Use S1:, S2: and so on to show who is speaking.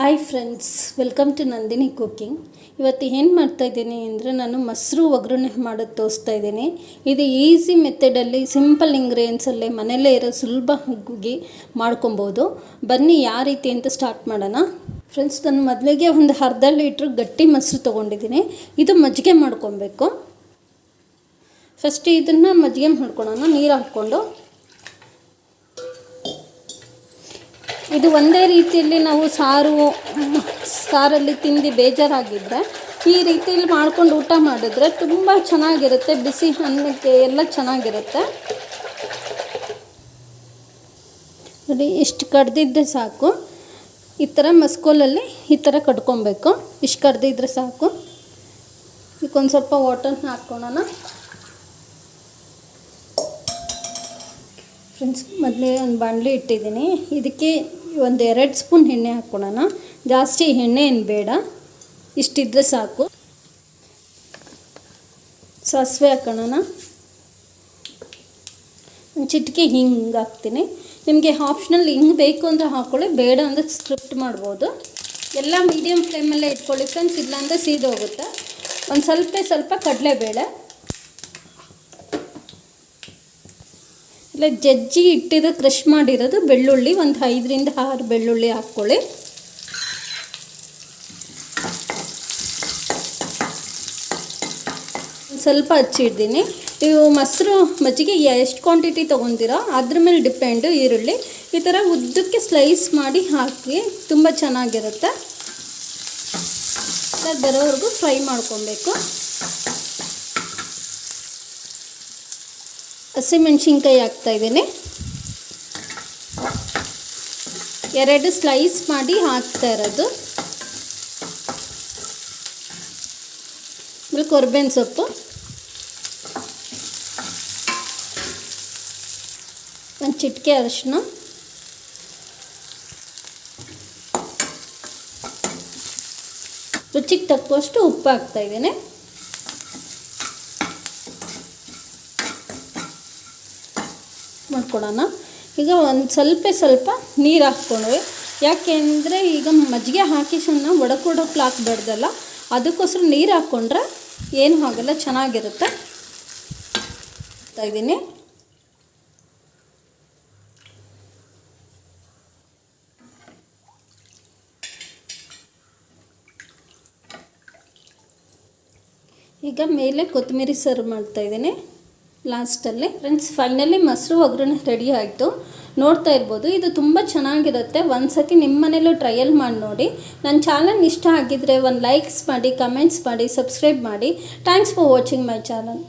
S1: Hi friends welcome to Nandini cooking ಇವತ್ತು ಏನು ಮಾಡ್ತಾಯಿದ್ದೀನಿ ಅಂದರೆ ನಾನು ಮೊಸರು ಒಗ್ಗರಣೆ ಮಾಡೋದು ತೋರಿಸ್ತಾ ಇದ್ದೀನಿ. ಇದು ಈಸಿ ಮೆಥಡಲ್ಲಿ ಸಿಂಪಲ್ ಇಂಗ್ರೀಡಿಯೆಂಟ್ಸಲ್ಲೇ ಮನೆಯಲ್ಲೇ ಇರೋ ಸುಲಭ ಸುಲಭವಾಗಿ ಮಾಡ್ಕೊಬೋದು. ಬನ್ನಿ ಯಾವ ರೀತಿ ಅಂತ ಸ್ಟಾರ್ಟ್ ಮಾಡೋಣ. ಫ್ರೆಂಡ್ಸ್ ನಾನು ಮೊದಲಿಗೆ ಒಂದು ಅರ್ಧ ಲೀಟ್ರ್ ಗಟ್ಟಿ ಮೊಸರು ತೊಗೊಂಡಿದ್ದೀನಿ. ಇದು ಮಜ್ಜಿಗೆ ಮಾಡ್ಕೊಬೇಕು. ಫಸ್ಟ್ ಇದನ್ನು ಮಜ್ಜಿಗೆ ಮಾಡ್ಕೊಳೋಣ, ನೀರು ಹಾಕ್ಕೊಂಡು. ಇದು ಒಂದೇ ರೀತಿಯಲ್ಲಿ ನಾವು ಸಾರು, ಸಾರಲ್ಲಿ ತಿಂದು ಬೇಜಾರಾಗಿದ್ದರೆ ಈ ರೀತಿಯಲ್ಲಿ ಮಾಡ್ಕೊಂಡು ಊಟ ಮಾಡಿದ್ರೆ ತುಂಬ ಚೆನ್ನಾಗಿರುತ್ತೆ. ಬಿಸಿ ಅನ್ನಕ್ಕೆ ಎಲ್ಲ ಚೆನ್ನಾಗಿರುತ್ತೆ. ನೋಡಿ, ಇಷ್ಟು ಕಡ್ದಿದ್ದರೆ ಸಾಕು. ಈ ಥರ ಮಸ್ಕೋಲಲ್ಲಿ ಈ ಥರ ಕಟ್ಕೊಬೇಕು ಇಷ್ಟು ಕಡ್ದಿದ್ರೆ ಸಾಕು. ಇದಕ್ಕೊಂದು ಸ್ವಲ್ಪ ವಾಟರ್ನ ಹಾಕ್ಕೊಳ್ಳೋಣ ಫ್ರೆಂಡ್ಸ್, ಮೊದಲೇ ಒಂದು ಬಾಣಲಿ ಇಟ್ಟಿದ್ದೀನಿ. ಇದಕ್ಕೆ ಒಂದು ಎರಡು ಸ್ಪೂನ್ ಎಣ್ಣೆ ಹಾಕ್ಕೊಳ್ಳೋಣ ಜಾಸ್ತಿ ಎಣ್ಣೆ ಏನು ಬೇಡ. ಇಷ್ಟಿದ್ರೆ ಸಾಕು. ಸಾಸಿವೆ ಹಾಕೋಣ ಒಂದು ಚಿಟಿಕೆ ಹಿಂಗೆ ಹಾಕ್ತೀನಿ. ನಿಮಗೆ ಆಪ್ಷನಲ್ ಹಿಂಗೆ ಬೇಕು ಅಂದರೆ ಹಾಕ್ಕೊಳ್ಳಿ ಬೇಡ ಅಂದರೆ ಸ್ಕ್ರಿಪ್ಟ್ ಮಾಡ್ಬೋದು. ಎಲ್ಲ ಮೀಡಿಯಮ್ ಫ್ಲೇಮಲ್ಲೇ ಇಟ್ಕೊಳ್ಳಿ. ಫ್ರೆಂಡ್ಸ್, ಇಲ್ಲಾಂದರೆ ಸೀದೋಗುತ್ತೆ. ಒಂದು ಸ್ವಲ್ಪ ಸ್ವಲ್ಪ ಕಡಲೆಬೇಳೆ. ಇಲ್ಲ, ಜಜ್ಜಿ ಇಟ್ಟಿದ್ದು ಕ್ರಷ್ ಮಾಡಿರೋದು ಬೆಳ್ಳುಳ್ಳಿ, ಒಂದು ಐದರಿಂದ ಆರು ಬೆಳ್ಳುಳ್ಳಿ ಹಾಕ್ಕೊಳ್ಳಿ. ಸ್ವಲ್ಪ ಹಚ್ಚಿಡ್ತೀನಿ ನೀವು ಮೊಸರು, ಮಜ್ಜಿಗೆ ಎಷ್ಟು ಕ್ವಾಂಟಿಟಿ ತೊಗೊತೀರೋ ಅದ್ರ ಮೇಲೆ ಡಿಪೆಂಡು ಈರುಳ್ಳಿ. ಈ ಥರ ಉದ್ದಕ್ಕೆ ಸ್ಲೈಸ್ ಮಾಡಿ ಹಾಕಿ, ತುಂಬ ಚೆನ್ನಾಗಿರುತ್ತೆ. ಬರೋವರೆಗೂ ಫ್ರೈ ಮಾಡ್ಕೊಬೇಕು. ಹಸಿಮೆಣ್ಸಿನ್ಕಾಯಿ ಹಾಕ್ತಾಯಿದ್ದೀನಿ ಎರಡು ಸ್ಲೈಸ್ ಮಾಡಿ ಹಾಕ್ತಾ ಇರೋದು. ಆಮೇಲೆ ಕೊರ್ಬೇನ್ ಸೊಪ್ಪು. ಒಂದು ಚಿಟಿಕೆ ಅರಿಶಿನ. ರುಚಿಗೆ ತಕ್ಕಷ್ಟು ಉಪ್ಪು ಹಾಕ್ತಾಯಿದ್ದೀನಿ ಮಾಡ್ಕೊಳ್ಳೋಣ ಈಗ ಒಂದು ಸ್ವಲ್ಪ ಸ್ವಲ್ಪ ನೀರು ಹಾಕ್ಕೊಂಡ್ವಿ ಯಾಕೆಂದರೆ ಈಗ ಮಜ್ಜಿಗೆ ಹಾಕಿ ಸಣ್ಣ ಒಡಕೊಡಕ್ಕೆ ಹಾಕ್ಬಾರ್ದಲ್ಲ ಅದಕ್ಕೋಸ್ಕರ ನೀರು ಹಾಕ್ಕೊಂಡ್ರೆ ಏನೂ ಆಗಲ್ಲ ಚೆನ್ನಾಗಿರುತ್ತೆ. ಇದ್ದೀನಿ. ಈಗ ಮೇಲೆ ಕೊತ್ತಂಬರಿ ಸರ್ವ್ ಮಾಡ್ತಾಯಿದ್ದೀನಿ ಲಾಸ್ಟಲ್ಲಿ. ಫ್ರೆಂಡ್ಸ್ ಫೈನಲಿ ಮೊಸರು ಒಗ್ಗರಣೆ ರೆಡಿ ಆಯಿತು. ನೋಡ್ತಾ ಇರ್ಬೋದು, ಇದು ತುಂಬ ಚೆನ್ನಾಗಿರುತ್ತೆ. ಒಂದು ಸತಿ ನಿಮ್ಮ ಮನೇಲೂ ಟ್ರಯಲ್ ಮಾಡಿ ನೋಡಿ. ನನ್ನ ಚಾನಲ್ ಇಷ್ಟ ಆಗಿದ್ದರೆ ಒಂದು ಲೈಕ್ಸ್ ಮಾಡಿ ಕಮೆಂಟ್ಸ್ ಮಾಡಿ ಸಬ್ಸ್ಕ್ರೈಬ್ ಮಾಡಿ. Thanks for watching my channel